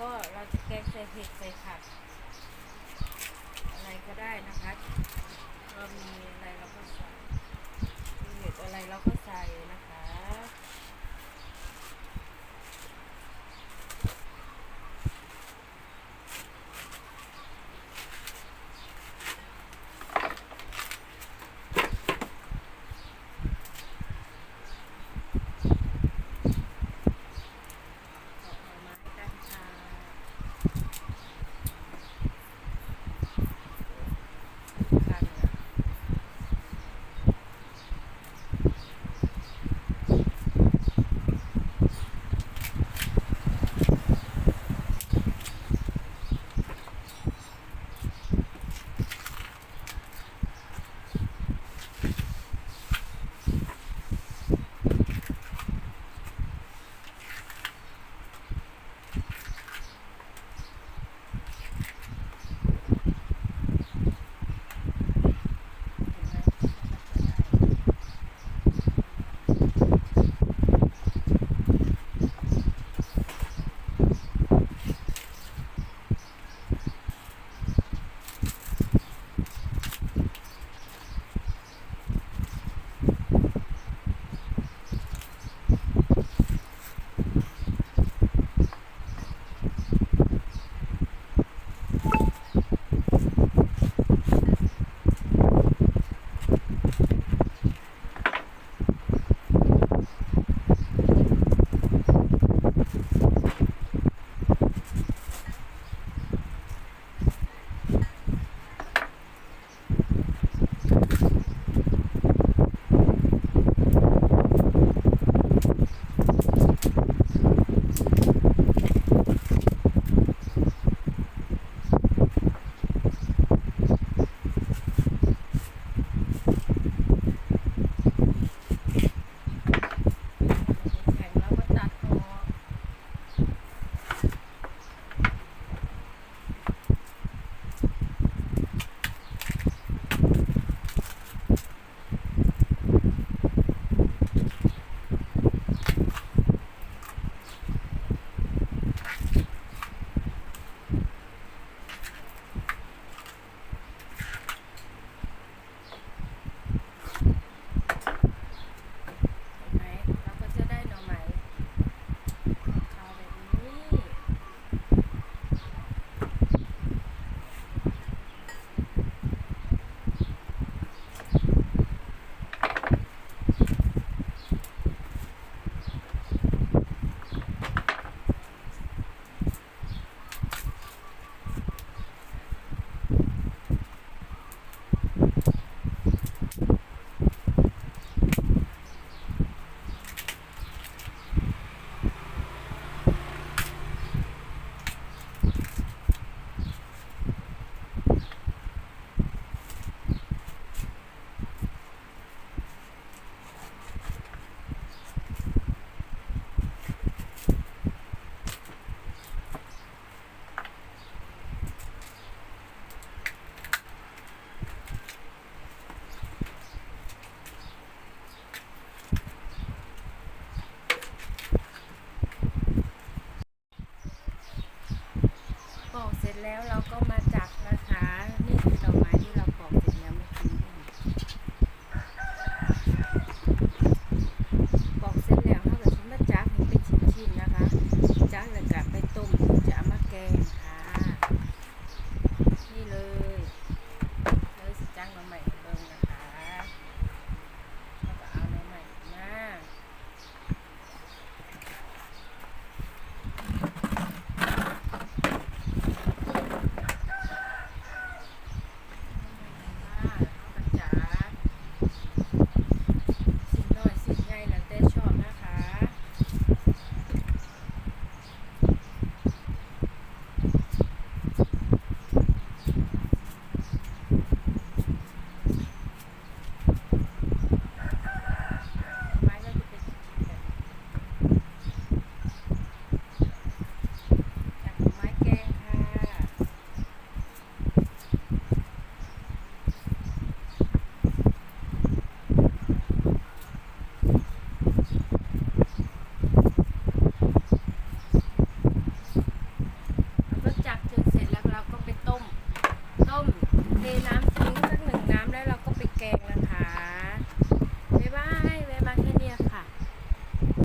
ก็เราจะแกงใส่เห็ดใส่ผักอะไรก็ได้นะคะเรามีอะไรเราก็ใส่เห็ดอะไรเราก็ใส่ แล้วเราก็มาจาก